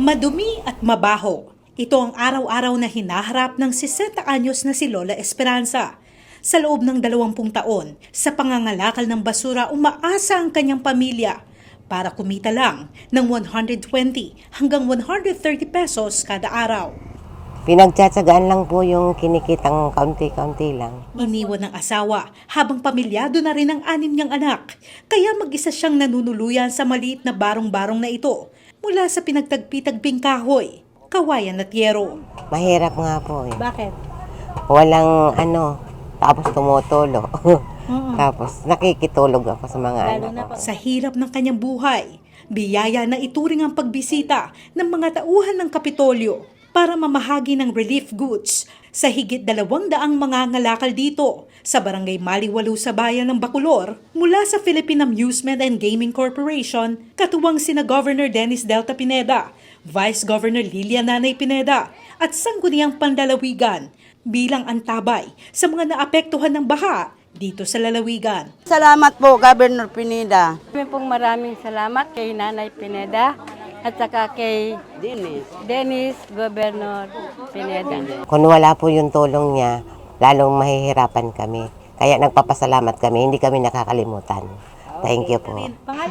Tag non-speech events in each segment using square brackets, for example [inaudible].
Madumi at mabaho. Ito ang araw-araw na hinaharap ng 60 anyos na si Lola Esperanza. Sa loob ng 20 taon, sa pangangalakal ng basura umaasa ang kanyang pamilya para kumita lang ng 120 hanggang 130 pesos kada araw. Pinagtsatsagaan lang po yung kinikitang kaunti-kaunti lang. Iniwan ng asawa habang pamilyado na rin ang anim niyang anak. Kaya mag-isa siyang nanunuluyan sa maliit na barong-barong na ito mula sa pinagtagpi-tagping kahoy, kawayan at yero. Mahirap nga po eh. Bakit? Walang ano, tapos tumutulo. [laughs] tapos nakikitulog ako sa mga anak ko. Sa hirap ng kanyang buhay, biyaya na ituring ang pagbisita ng mga tauhan ng Kapitolyo para mamahagi ng relief goods sa higit dalawang daang mga ngalakal dito sa Barangay Maliwalu sa bayan ng Bacolor mula sa Philippine Amusement and Gaming Corporation katuwang sina Governor Dennis Delta Pineda, Vice Governor Lilia Nanay Pineda at Sangguniang Pandalawigan bilang antabay sa mga naapektuhan ng baha dito sa lalawigan. Salamat po, Governor Pineda. Kami pong maraming salamat kay Nanay Pineda at saka kay Dennis. Dennis Governor Pineda. Kung wala po yung tulong niya, lalong mahihirapan kami. Kaya nagpapasalamat kami, hindi kami nakakalimutan. Thank you po.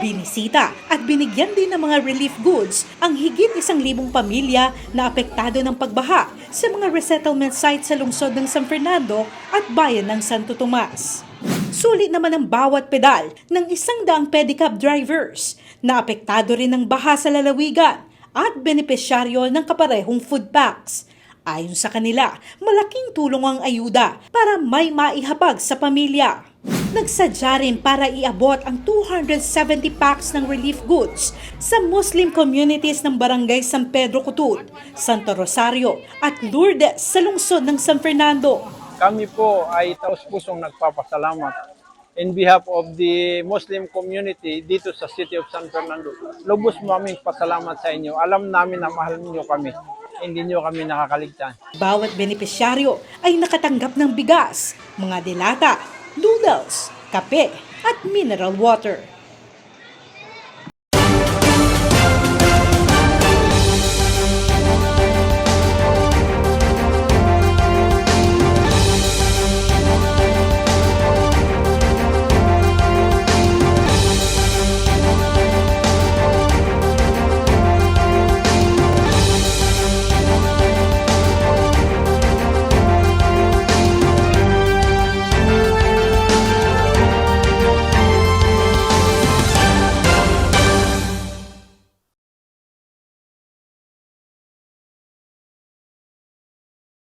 Binisita at binigyan din ng mga relief goods ang higit isang libong pamilya na apektado ng pagbaha sa mga resettlement sites sa lungsod ng San Fernando at bayan ng Santo Tomas. Sulit naman ang bawat pedal ng isang daang pedicab drivers na apektado rin ng baha sa lalawigan at benepisyaryo ng kaparehong food packs. Ayon sa kanila, malaking tulong ang ayuda para may maihapag sa pamilya. Nagsadya rin para iabot ang 270 packs ng relief goods sa Muslim communities ng Barangay San Pedro Cutud, Santo Rosario at Lourdes sa lungsod ng San Fernando. Kami po ay taus-pusong nagpapasalamat in behalf of the Muslim community dito sa City of San Fernando. Lubos maming pasalamat sa inyo. Alam namin na mahal niyo kami. Hindi niyo kami nakakaligtan. Bawat benepisyaryo ay nakatanggap ng bigas, mga delata, noodles, kape at mineral water.